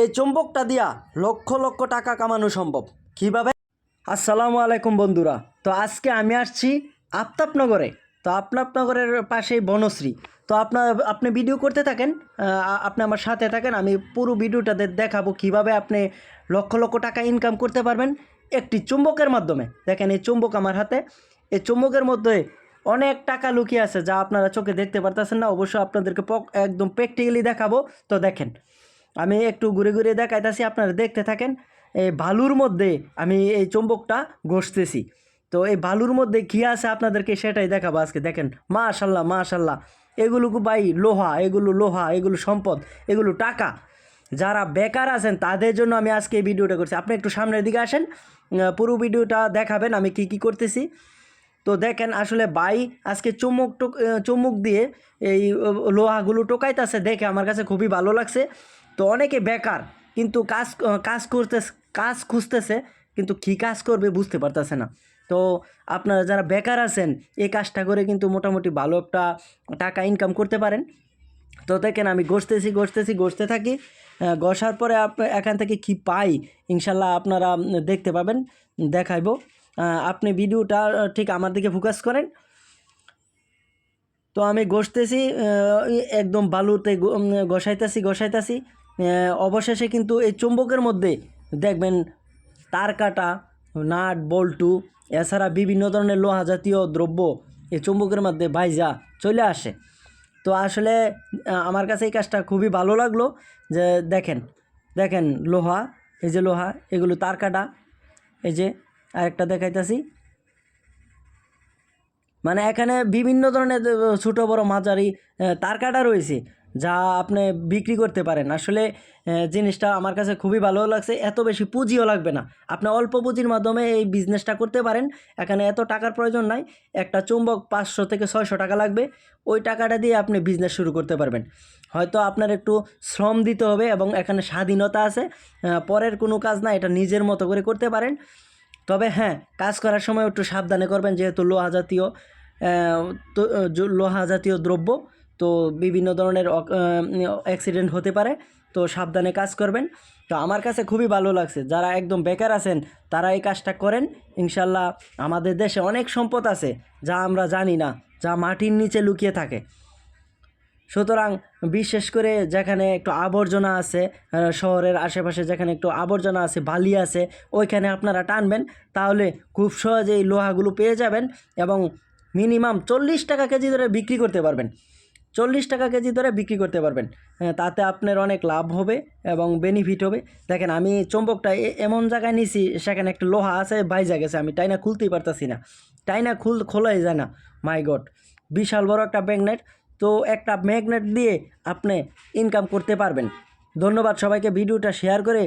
এই চুম্বকটা দিয়া লক্ষ লক্ষ টাকা কামানো সম্ভব। কীভাবে? আসসালামু আলাইকুম বন্ধুরা। তো আজকে আমি আসছি আফতাবনগরে। তো আফতাবনগরের পাশেই বনশ্রী। তো আপনার আপনি ভিডিও করতে থাকেন আপনি আমার সাথে থাকেন, আমি পুরো ভিডিওটাতে দেখাবো কীভাবে আপনি লক্ষ লক্ষ টাকা ইনকাম করতে পারবেন একটি চুম্বকের মাধ্যমে। দেখেন, এই চুম্বক আমার হাতে। এই চুম্বকের মধ্যে অনেক টাকা লুকিয়ে আছে যা আপনারা চোখে দেখতে পারতেছেন না। অবশ্যই আপনাদেরকে একদম প্র্যাকটিক্যালি দেখাবো। তো দেখেন আমি একটু ঘুরে ঘুরে দেখাইতেছি, আপনারা দেখতে থাকেন। এই ভালুর মধ্যে আমি এই চুম্বকটা ঘষতেছি। তো এই বালুর মধ্যে কী আছে আপনাদেরকে সেটাই দেখাবো আজকে, দেখেন। মাশাল্লাহ মাশাল্লাহ। এগুলো ভাই লোহা, এগুলো লোহা, এগুলো সম্পদ, এগুলো টাকা। যারা বেকার আছেন, তাদের জন্য আমি আজকে এই ভিডিওটা করছি। আপনি একটু সামনের দিকে আসেন পুরো ভিডিওটা দেখাবেন, আমি কি কি করতেছি। তো দেখেন, আসলে বাই আজকে চুমুক টোক চুমুক দিয়ে এই লোহাগুলো টোকাইতেছে, দেখে আমার কাছে খুবই ভালো লাগছে। তো অনেকে বেকার, কিন্তু কাজ কাজ করতে কাজ খুঁজতেছে, কিন্তু কী কাজ করবে বুঝতে পারতেছে না। তো আপনারা যারা বেকার আছেন, এই কাজটা করে কিন্তু মোটামুটি ভালো একটা টাকা ইনকাম করতে পারেন। তো দেখেন আমি গসতেছি গসতেছি গসতে থাকি। গসার পরে এখান থেকে কি পাই, ইনশাল্লাহ আপনারা দেখতে পাবেন, দেখাইবো। আপনি ভিডিওটা ঠিক আমার দিকে ফোকাস করেন। তো আমি গসতেছি একদম বালুতে গসাইতেছি গসাইতেছি অবশেষে কিন্তু এই চুম্বকের মধ্যে দেখবেন তার কাটা, নাট, বল্টু, এছাড়া বিভিন্ন ধরনের লোহা জাতীয় দ্রব্য এই চুম্বকের মধ্যে ভাইজা চলে আসে। তো আসলে আমার কাছে এই কাজটা খুবই ভালো লাগল যে দেখেন দেখেন লোহা, এই যে লোহা, এগুলো তার কাটা, এই যে আরেকটা দেখাইতেছি। মানে এখানে বিভিন্ন ধরনের ছোটো বড় মাঝারি তার কাটা রয়েছে। যা আপনি বিক্রি করতে পারেন। আসলে জিনিসটা আমার কাছে খুবই ভালো লাগছে। এত বেশি পুঁজিও লাগবে না। আপনি অল্প পুঁজির মাধ্যমে এই বিজনেসটা করতে পারেন। এখানে এত টাকার প্রয়োজন নাই। একটা চুম্বক পাঁচশো থেকে ছয়শো টাকা লাগবে। ওই টাকাটা দিয়ে আপনি বিজনেস শুরু করতে পারবেন। হয়তো আপনার একটু শ্রম দিতে হবে এবং এখানে স্বাধীনতা আছে। পরের কোনো কাজ না, এটা নিজের মতো করে করতে পারেন। তবে হ্যাঁ কাজ করার সময় একটু সাবধানে করবেন, যেহেতু লোহা জাতীয় লোহা জাতীয় দ্রব্য। তো বিভিন্ন ধরনের অ্যাক্সিডেন্ট হতে পারে, তো সাবধানে কাজ করবেন। তো আমার কাছে খুবই ভালো লাগছে, যারা একদম বেকার আছেন, তারা এই কাজটা করেন। ইনশাল্লাহ আমাদের দেশে অনেক সম্পদ আছে, যা আমরা জানি না, যা মাটির নিচে লুকিয়ে থাকে। সুতরাং বিশেষ করে যেখানে একটু আবর্জনা আছে শহরের আশেপাশে যেখানে একটু আবর্জনা আছে, বালি আছে, ওইখানে আপনারা টানবেন, তাহলে খুব সহজেই লোহাগুলো পেয়ে যাবেন এবং মিনিমাম চল্লিশ টাকা কেজি ধরে বিক্রি করতে পারবেন। চল্লিশ টাকা কেজি ধরে বিক্রি করতে পারবেন। হ্যাঁ, তাতে আপনার অনেক লাভ হবে এবং বেনিফিট হবে। দেখেন আমি চম্বকটা এমন জায়গায় নিছি সেখানে একটা লোহা আছে বাইজা গেছে। আমি টাইনা খুলতেই পারতাছি না। টাইনা খুল খোলাই যায় না। মাই গড বিশাল বড় একটা ম্যাগনেট তো একটা ম্যাগনেট দিয়ে আপনি ইনকাম করতে পারবেন। ধন্যবাদ সবাইকে ভিডিওটা শেয়ার করে।